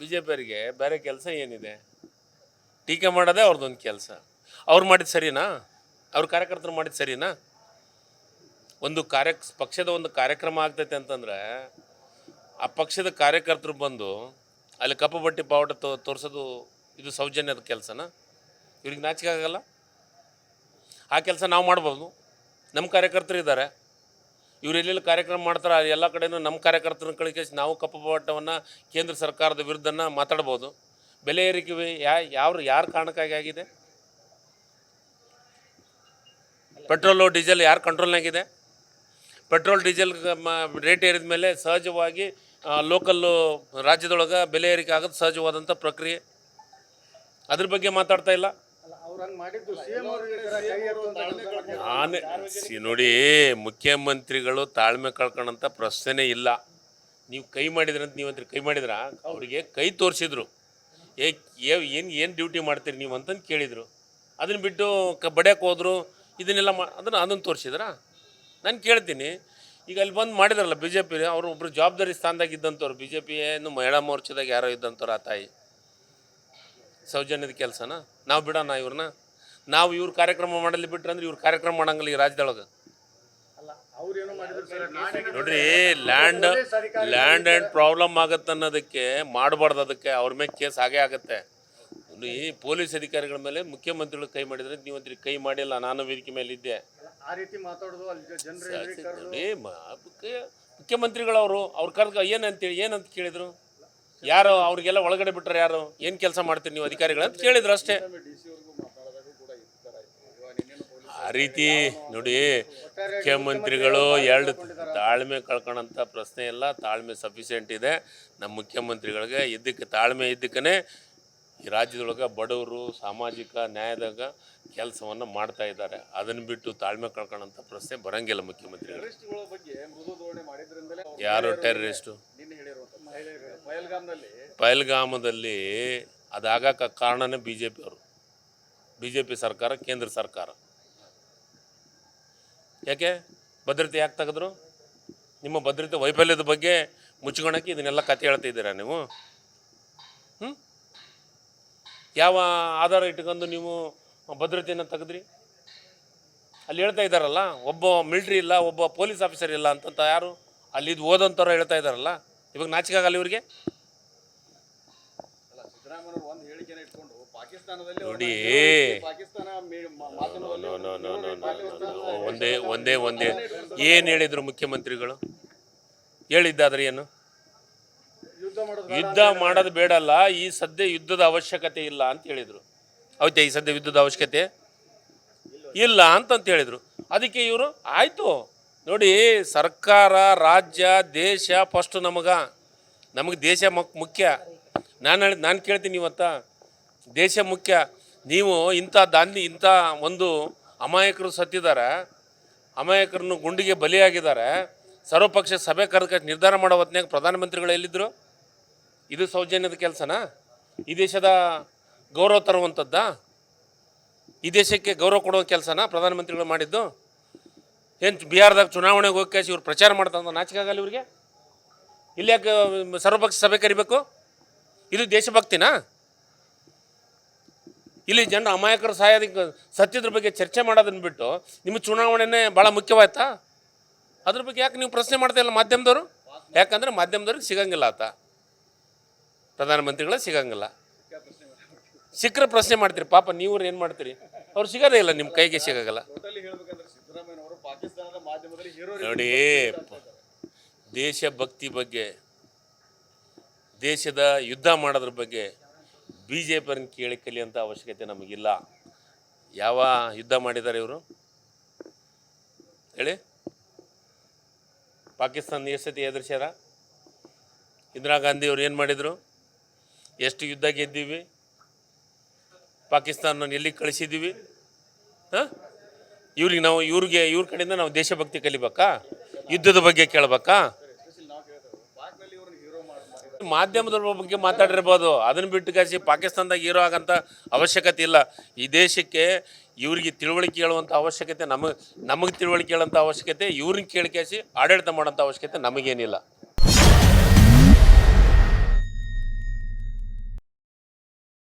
B J ಪಿಯವರಿಗೆ ಬೇರೆ ಕೆಲಸ ಏನಿದೆ? ಟೀಕೆ ಮಾಡೋದೇ ಅವ್ರದ್ದೊಂದು ಕೆಲಸ. ಅವ್ರು ಮಾಡಿದ ಸರಿನಾ? ಅವ್ರ ಕಾರ್ಯಕರ್ತರು ಮಾಡಿದ ಸರಿನಾ? ಒಂದು ಕಾರ್ಯ, ಪಕ್ಷದ ಒಂದು ಕಾರ್ಯಕ್ರಮ ಆಗ್ತೈತೆ ಅಂತಂದರೆ ಆ ಪಕ್ಷದ ಕಾರ್ಯಕರ್ತರು ಬಂದು ಅಲ್ಲಿ ಕಪ್ಪು ಬಟ್ಟೆ ಬಾವುಟ ತೋ, ತೋರಿಸೋದು ಇದು ಸೌಜನ್ಯದ ಕೆಲಸನ? ಇವ್ರಿಗೆ ನಾಚಿಕೆ ಆಗಲ್ಲ? ಆ ಕೆಲಸ ನಾವು ಮಾಡ್ಬೋದು. ನಮ್ಮ ಕಾರ್ಯಕರ್ತರು ಇದ್ದಾರೆ ಇವ್ರು ಎಲ್ಲೆಲ್ಲಿ ಕಾರ್ಯಕ್ರಮ ಮಾಡ್ತಾರೆ ಅದು ಎಲ್ಲ ಕಡೆನೂ ನಮ್ಮ ಕಾರ್ಯಕರ್ತರನ್ನ ಕಳಿಸಿ ನಾವು ಕಪ್ಪು ಬಾವುಟವನ್ನು ಕೇಂದ್ರ ಸರ್ಕಾರದ ವಿರುದ್ಧನ ಮಾತಾಡ್ಬೋದು. ಬೆಲೆ ಏರಿಕೆ ಯಾ ಯಾರು ಯಾರ ಕಾರಣಕ್ಕಾಗಿ ಆಗಿದೆ? ಪೆಟ್ರೋಲು, ಡೀಸೆಲ್ ಯಾರು ಕಂಟ್ರೋಲ್ನಾಗಿದೆ? ಪೆಟ್ರೋಲ್, ಡೀಸೆಲ್ ರೇಟ್ ಏರಿದ ಮೇಲೆ ಸಹಜವಾಗಿ ಲೋಕಲ್ಲು ರಾಜ್ಯದೊಳಗೆ ಬೆಲೆ ಏರಿಕೆ ಆಗೋದು ಸಹಜವಾದಂಥ ಪ್ರಕ್ರಿಯೆ. ಅದ್ರ ಬಗ್ಗೆ ಮಾತಾಡ್ತಾ ಇಲ್ಲ. ನಾನೇ ಸಿ ನೋಡಿ ಮುಖ್ಯಮಂತ್ರಿಗಳು ತಾಳ್ಮೆ ಕಳ್ಕೊಳ್ಳೋಂಥ ಪ್ರಶ್ನೆ ಇಲ್ಲ. ನೀವು ಕೈ ಮಾಡಿದ್ರಂತ ಅಂತ ನೀವು ಅಂತ ಕೈ ಮಾಡಿದ್ರ? ಅವರಿಗೆ ಕೈ ತೋರಿಸಿದ್ರು. ಏ ಏನು ಏನು ಡ್ಯೂಟಿ ಮಾಡ್ತೀರಿ ನೀವು ಅಂತಂದು ಕೇಳಿದರು. ಅದನ್ನು ಬಿಟ್ಟು ಕ ಬಡಿಯಕ್ಕೆ ಹೋದರು ಇದನ್ನೆಲ್ಲ ಮಾ ಅದನ್ನು ಅದನ್ನು ತೋರಿಸಿದ್ರ? ನಾನು ಕೇಳ್ತೀನಿ. ಈಗ ಅಲ್ಲಿ ಬಂದು ಮಾಡಿದ್ರಲ್ಲ ಬಿ ಜೆ ಪಿ ಅವರು ಒಬ್ಬರು ಜವಾಬ್ದಾರಿ ಸ್ಥಾನದಾಗ ಇದ್ದಂಥವ್ರು ಬಿ ಜೆ ಪಿ ಏನು ಮಹಿಳಾ ಮೋರ್ಚಾದಾಗ ಯಾರೋ ಇದ್ದಂಥವ್ರು ಆ ತಾಯಿ. ಸೌಜನ್ಯದ ಕೆಲಸನ? ನಾವು ಬಿಡೋಣ ಇವ್ರನ್ನ? ನಾವು ಇವ್ರ ಕಾರ್ಯಕ್ರಮ ಮಾಡಲಿ ಬಿಟ್ರೆ ಅಂದ್ರೆ ಇವ್ರ ಕಾರ್ಯಕ್ರಮ ಮಾಡಂಗಿಲ್ಲ ಈ ರಾಜ್ಯದೊಳಗೆ. ನೋಡ್ರಿ ಲ್ಯಾಂಡ್ ಲ್ಯಾಂಡ್ ಆ್ಯಂಡ್ ಪ್ರಾಬ್ಲಮ್ ಆಗತ್ತೆ ಅನ್ನೋದಕ್ಕೆ ಮಾಡಬಾರ್ದು ಅದಕ್ಕೆ. ಅವ್ರ ಮೇಲೆ ಕೇಸ್ ಆಗೇ ಆಗುತ್ತೆ. ಈ ಪೊಲೀಸ್ ಅಧಿಕಾರಿಗಳ ಮೇಲೆ ಮುಖ್ಯಮಂತ್ರಿಗಳು ಕೈ ಮಾಡಿದ್ರೆ ನೀವಂತ್ರಿ ಕೈ ಮಾಡಿಲ್ಲ, ನಾನು ವೇದಿಕೆ ಮೇಲೆ ಇದ್ದೆ. ಆ ರೀತಿ ಮಾತಾಡೋದು ಕರೆದು ಮುಖ್ಯಮಂತ್ರಿಗಳವರು, ಅವ್ರ ಕರ್ಗ ಏನಂತೇಳಿ ಏನಂತ ಕೇಳಿದ್ರು? ಯಾರು ಅವ್ರಿಗೆಲ್ಲ ಒಳಗಡೆ ಬಿಟ್ಟರೆ ಯಾರು? ಏನು ಕೆಲಸ ಮಾಡ್ತೀರಿ ನೀವು ಅಧಿಕಾರಿಗಳು ಅಂತ ಕೇಳಿದ್ರು ಅಷ್ಟೇ. ಆ ರೀತಿ ನೋಡಿ, ಮುಖ್ಯಮಂತ್ರಿಗಳು ಎರಡು ತಾಳ್ಮೆ ಕಳ್ಕೊಳಂಥ ಪ್ರಶ್ನೆ ಇಲ್ಲ, ತಾಳ್ಮೆ ಸಫಿಷಿಯೆಂಟ್ ಇದೆ. ನಮ್ಮ ಮುಖ್ಯಮಂತ್ರಿಗಳಿಗೆ ಇದಕ್ಕೆ ತಾಳ್ಮೆ ಇದ್ದಕ್ಕೇ ಈ ರಾಜ್ಯದೊಳಗೆ ಬಡವರು ಸಾಮಾಜಿಕ ನ್ಯಾಯದಾಗ ಕೆಲಸವನ್ನು ಮಾಡ್ತಾ ಇದ್ದಾರೆ. ಅದನ್ನು ಬಿಟ್ಟು ತಾಳ್ಮೆ ಕಳ್ಕೊಳ್ಳೋಂಥ ಪ್ರಶ್ನೆ ಬರಂಗಿಲ್ಲ ಮುಖ್ಯಮಂತ್ರಿಗಳು ಯಾರು ಟೆರರಿಸ್ಟು ಪಹಲ್ಗಾಮದಲ್ಲಿ ಅದಾಗಕ್ಕೆ ಕಾರಣನೇ ಬಿ ಜೆ ಪಿಯವರು ಬಿ ಜೆ ಪಿ ಸರ್ಕಾರ, ಕೇಂದ್ರ ಸರ್ಕಾರ. ಯಾಕೆ? ಭದ್ರತೆ ಯಾಕೆ ತೆಗೆದ್ರು? ನಿಮ್ಮ ಭದ್ರತೆ ವೈಫಲ್ಯದ ಬಗ್ಗೆ ಮುಚ್ಕೊಳಕ್ಕೆ ಇದನ್ನೆಲ್ಲ ಕತೆ ಹೇಳ್ತಿದ್ದೀರಾ ನೀವು? ಹ್ಞೂ ಯಾವ ಆಧಾರ ಇಟ್ಕೊಂಡು ನೀವು ಭದ್ರತೆಯನ್ನು ತೆಗೆದ್ರಿ? ಅಲ್ಲಿ ಹೇಳ್ತಾ ಇದ್ದಾರಲ್ಲ, ಒಬ್ಬ ಮಿಲ್ಟ್ರಿ ಇಲ್ಲ, ಒಬ್ಬ ಪೊಲೀಸ್ ಆಫೀಸರ್ ಇಲ್ಲ ಅಂತಂತ ಯಾರು? ಅಲ್ಲಿ ಇದು ಓದಂಥವ್ರು ಹೇಳ್ತಾ ಇದ್ದಾರಲ್ಲ, ಇವಾಗ ನಾಚಿಕೆ ಆಗಲ್ಲ ಇವ್ರಿಗೆ ಅಲ್ಲ ಸಿದ್ದರಾಮಯ್ಯ ಒಂದು ಹೇಳಿಕೆನ ಇಟ್ಕೊಂಡು ಪಾಕಿಸ್ತಾನದಲ್ಲಿ ನೋಡಿ. ಅವ್ರನ್ನ ಪಾಕಿಸ್ತಾನ ಮೀ- ಮಾ- ಮಾಧ್ಯಮದಲ್ಲಿ no, no, no, no, no, Pakistan no, no. ಒಂದೇ ಒಂದೇ ಒಂದೇ. ಏನು ಹೇಳಿದ್ರು ಮುಖ್ಯಮಂತ್ರಿಗಳು? ಹೇಳಿದ್ದಾದ್ರೆ ಏನು? ಯುದ್ಧ ಮಾಡೋದು ಬೇಡಲ್ಲ ಈ ಸದ್ಯ ಯುದ್ಧದ ಅವಶ್ಯಕತೆ ಇಲ್ಲ ಅಂತ ಹೇಳಿದರು. ಹೌದಾ ಈ ಸದ್ಯ ಯುದ್ಧದ ಅವಶ್ಯಕತೆ? ಇಲ್ಲ ಅಂತಂತ ಹೇಳಿದರು. ಅದಕ್ಕೆ ಇವರು ಆಯಿತು. ನೋಡಿ ಸರ್ಕಾರ ರಾಜ್ಯ ದೇಶ ಫಸ್ಟ್ ನಮಗೆ. ನಮಗೆ ದೇಶ ಮುಖ್ಯ. ನಾನು ಹೇಳಿ ನಾನು ಕೇಳ್ತೀನಿ ಇವತ್ತ. ದೇಶ ಮುಖ್ಯ. ನೀವು ಇಂಥ ದಾಂಧಿ ಇಂಥ ಒಂದು ಅಮಾಯಕರು ಸತ್ತಿದ್ದಾರೆ. ಅಮಾಯಕರನ್ನು ಗುಂಡಿಗೆ ಬಲಿಯಾಗಿದ್ದಾರೆ. ಸರ್ವಪಕ್ಷ ಸಭೆ ಕರೆದ ನಿರ್ಧಾರ ಮಾಡೋ ಹೊತ್ನ್ಯಾಗ ಪ್ರಧಾನಮಂತ್ರಿಗಳು ಎಲ್ಲಿದ್ದರು ಇದು ಸೌಜನ್ಯದ ಕೆಲಸನಾ? ಈ ದೇಶದ ಗೌರವ ತರುವಂಥದ್ದಾ? ಈ ದೇಶಕ್ಕೆ ಗೌರವ ಕೊಡೋ ಕೆಲಸನ ಪ್ರಧಾನಮಂತ್ರಿಗಳು ಮಾಡಿದ್ದು? ಏನು ಬಿಹಾರದಾಗ ಚುನಾವಣೆಗೆ ಹೋಗಿ ಇವ್ರು ಪ್ರಚಾರ ಮಾಡ್ತಾ ನಾಚಿಕೆ ಆಗಲ್ಲ ಇವರಿಗೆ? ಇಲ್ಲಿ ಯಾಕೆ ಸರ್ವಪಕ್ಷ ಸಭೆ ಕರಿಬೇಕು? ಇದು ದೇಶಭಕ್ತಿನಾ? ಇಲ್ಲಿ ಜನರು ಅಮಾಯಕರ ಸಹಾಯದ ಸತ್ಯದ್ರ ಬಗ್ಗೆ ಚರ್ಚೆ ಮಾಡೋದನ್ನು ಬಿಟ್ಟು ನಿಮ್ಮ ಚುನಾವಣೆನೇ ಭಾಳ ಮುಖ್ಯವಾಯ್ತಾ? ಅದ್ರ ಬಗ್ಗೆ ಯಾಕೆ ನೀವು ಪ್ರಶ್ನೆ ಮಾಡ್ತಾ ಇಲ್ಲ ಮಾಧ್ಯಮದವರು? ಯಾಕಂದ್ರೆ ಮಾಧ್ಯಮದವ್ರಿಗೆ ಸಿಗಂಗಿಲ್ಲ ಆತ. ಪ್ರಧಾನಮಂತ್ರಿಗಳ ಸಿಗಂಗಿಲ್ಲ. ಸಿಕ್ಕರೆ ಪ್ರಶ್ನೆ ಮಾಡ್ತೀರಿ, ಪಾಪ ನೀವು ಏನು ಮಾಡ್ತೀರಿ? ಅವ್ರು ಸಿಗೋದೇ ಇಲ್ಲ, ನಿಮ್ಮ ಕೈಗೆ ಸಿಗಲ್ಲ ನೋಡಿ, ದೇಶಭಕ್ತಿ ಬಗ್ಗೆ, ದೇಶದ ಯುದ್ಧ ಮಾಡೋದ್ರ ಬಗ್ಗೆ ಬಿ ಜೆ ಪಿಯವ್ರನ್ನ ಕೇಳಿ ಕಲಿಯೋಂಥ ಅವಶ್ಯಕತೆ ನಮಗಿಲ್ಲ. ಯಾವ ಯುದ್ಧ ಮಾಡಿದ್ದಾರೆ ಇವರು? ಹೇಳಿ. ಪಾಕಿಸ್ತಾನ ಎಷ್ಟು ಎದುರಿಸ್ಯಾರ? ಇಂದಿರಾ ಅವರು ಏನು ಮಾಡಿದರು? ಎಷ್ಟು ಯುದ್ಧ ಗೆದ್ದೀವಿ? ಪಾಕಿಸ್ತಾನ ಎಲ್ಲಿ ಕಳಿಸಿದ್ದೀವಿ ಹಾಂ? ಇವ್ರಿಗೆ ನಾವು, ಇವ್ರಿಗೆ, ಇವ್ರ ಕಡೆಯಿಂದ ನಾವು ದೇಶಭಕ್ತಿ ಕಲಿಬೇಕಾ? ಯುದ್ಧದ ಬಗ್ಗೆ ಕೇಳಬೇಕಾ ಎಸ್ಪೆಷಲಿ ನಾವು ಕೇಳ್ತೇವೆ ಪಾಕ್ನಲ್ಲಿ ಇವ್ರನ್ನ ಹೀರೋ ಮಾಡಿ ಮಾಡಿದ್ದಾರೆ ಮಾಧ್ಯಮದ ಬಗ್ಗೆ ಮಾತಾಡಿರ್ಬೋದು. ಅದನ್ನ ಬಿಟ್ಟು ಕಾಸಿ ಪಾಕಿಸ್ತಾನದಾಗ ಇರೋ ಆಗಂತ ಅವಶ್ಯಕತೆ ಇಲ್ಲ. ಈ ದೇಶಕ್ಕೆ ಇವ್ರಿಗೆ ತಿಳುವಳಿಕೆ ಹೇಳುವಂಥ ಅವಶ್ಯಕತೆ ನಮಗೆ ನಮಗೆ ತಿಳುವಳಿಕೆ ಹೇಳೋಂಥ ಅವಶ್ಯಕತೆ ಇವ್ರನ್ನ ಕೇಳಿ ಕಾಸಿ ಆಡಳಿತ ಮಾಡೋಂಥ ಅವಶ್ಯಕತೆ ನಮಗೇನಿಲ್ಲ.